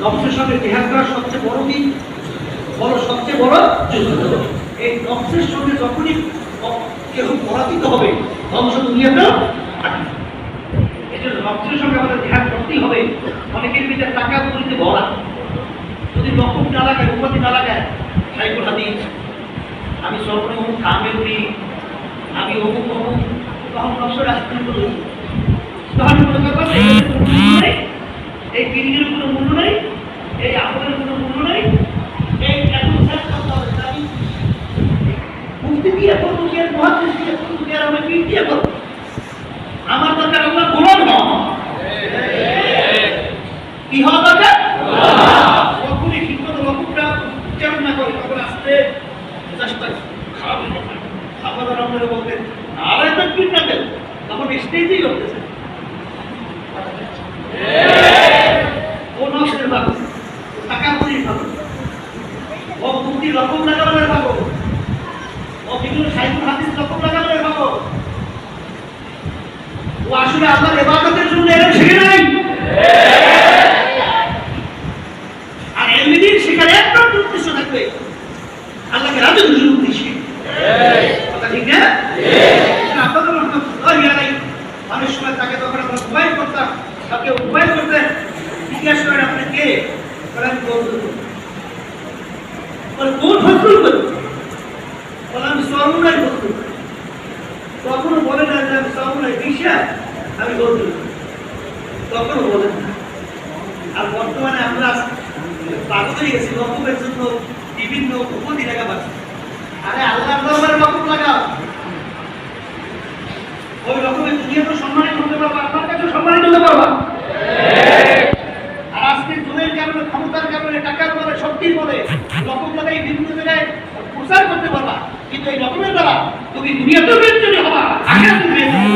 নফসের সঙ্গে জেহাদ করা সবচেয়ে বড় দিন বড়, সবচেয়ে বড় যুদ্ধ। এই নফসের সঙ্গে যখনই ক- কেউ পরাজিত হবে ধ্বংস দুনিয়াতেও থাকবে এই জন্য নফসের সঙ্গে আমাদের জেহাদ করতেই হবে। অনেকের ভিতরে টাকা পুরিতে ভরা। যদি রকম না লাগায় উপাধি না লাগায় সাইকুল হাদিস আমি সর্বনিয়ম কামে উনি আমি অমুক অমুক, তখন নফসের রাস্তা করি তখন মূল্য নেই। এই বিল্ডিংয়ের কোনো মূল্য নেই। পিঠ করব আমার দরকার আমরা গোলাম হওয়া কি হওয়া দরকার? যখনই ঠিক মতো না করে তখন আসতে চেষ্টা খারাপ আপনারা আপনারা বলতেন তো পিঠ না তখন স্টেজেই করতেছে ও নষ্টের ভালো টাকা ভালো। ও মুক্তি রকম লাগানোর ভালো ও বিভিন্ন সাহিত্য হাতিস রকম লাগানোর ভালো ও আসলে আপনার এবাদতের জন্য এরকম শিখে নাই আর এমনি সেখানে একমাত্র উদ্দেশ্য থাকবে আল্লাহকে রাজু খুশির উদ্দেশ্যে কথা ঠিক না? আপনাদের রহমতুল্লাহ আলাই অনেক সময় তাকে তখন আমরা উপায় করতাম, তাকে উপায় করতেন। জিজ্ঞাসা করেন আপনি কে বলেন বন্ধু বলে কোন ফসল করি বলে আমি সর্বনাই ফসল কখনো বলে না যে আমি সর্বনাই বিশ্বাস আমি বন্ধু কখনো বলেন না। আর বর্তমানে আমরা পাগল হয়ে গেছি রকমের জন্য বিভিন্ন উপাধি লাগা পাচ্ছি। আরে আল্লাহ দরবারে রকম লাগাও ওই রকমের দুনিয়া তো সম্মানিত হতে পারবা আপনার কাছে সম্মানিত হতে পারবা? আর আজকে জোরের কারণে ক্ষমতার কারণে টাকার বলে শক্তির বলে রকম লাগাই বিভিন্ন জায়গায় প্রচার করতে পারবা। কিন্তু এই রকমের দ্বারা তুমি দুনিয়াতেও বেঞ্চনি হবা। আগে তুমি বেঞ্চনি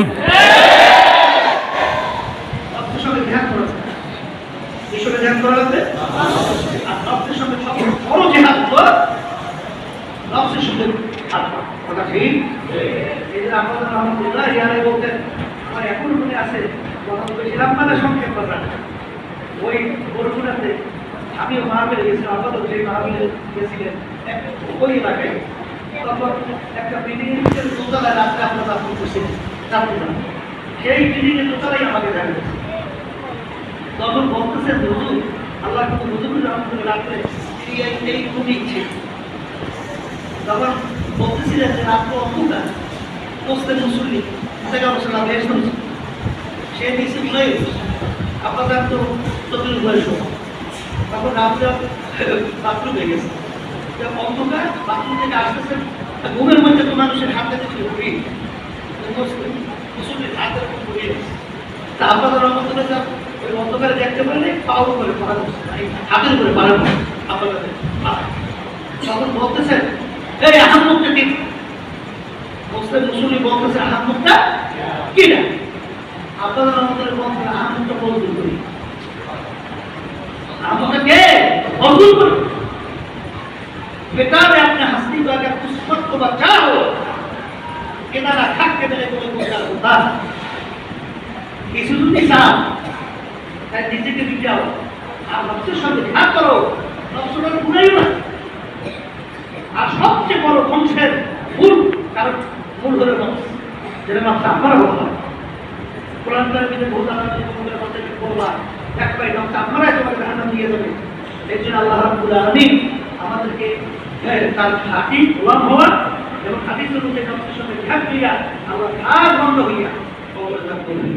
রক্তের সঙ্গে ধ্যান করা যায়। সঙ্গে ধ্যান করা লাগবে? রক্তের সঙ্গে সবচেয়ে বড় জেহাদ হলো রক্তের সঙ্গে হাত কথা ঠিক? এই যে আপনাদের রহমতুল্লাহ ইয়ারে বলতেন আমার এখনও মনে আছে, যখন বলেছিলাম মানে সংক্ষেপ কথা ওই বরগুনাতে আমিও মাহবিলে গেছিলাম আপাতত সেই মাহবিলে গেছিলেন ওই এলাকায়। তখন একটা বিল্ডিং এর ভিতরে দোতলায় রাত্রে আমরা দাপন করছিলেন সেই বিল্ডিং এর দোতলাই আমাকে দেখা গেছে। তখন বলতেছেন হুজুর আল্লাহ কিন্তু হুজুর রহমতুল্লাহ রাত্রে তিনি এই খুবই ইচ্ছে তখন বলতেছিলেন যে রাত্র অন্ধকার পোস্তের মুসল্লি অবশ্য লাভ এসে সে নিচে উঠে আপনাদের তো চতুর্থ বয়স তখন রাত্রে বাথরুম হয়ে গেছে। অন্ধকার, বাথরুম থেকে আসতেছে ঘুমের মধ্যে তো মানুষের হাতে থেকে উঠি মুসল্লির পড়ে গেছে। তা আপনাদের ওই অন্ধকারে দেখতে পারেন পাও করে পাড়া করছে এই হাতের উপরে পাড়া করে আপনাদের পা। তখন বলতেছেন এই আহম্মকটা কি মুসলিম মুসলি বলতেছে আহম্মকটা কি না আপনাদের আমাদের বলতে আহম্মকটা বলতে করি আহম্মকটা কে বলতে করি बेटा मैं अपने हस्ती को अगर किस्मत को बचा हो किनारा खा के मेरे को बोला होता কিছু যদি চাও তাই নিজেকে বিচাও আর নকশের সঙ্গে ধ্যান করো আর সবচেয়ে বড় ধ্বংসের মূল বললাম কোরআনকার ভিতরে বহু আলাদা এই জন্য আল্লাহ আলামিন আমাদেরকে তার খাঁটি গোলাম হওয়া এবং খাঁটি অনুযায়ী নকশের সঙ্গে ধ্যান করিয়া আমরা আর বন্ধ হইয়া অবদান করবেন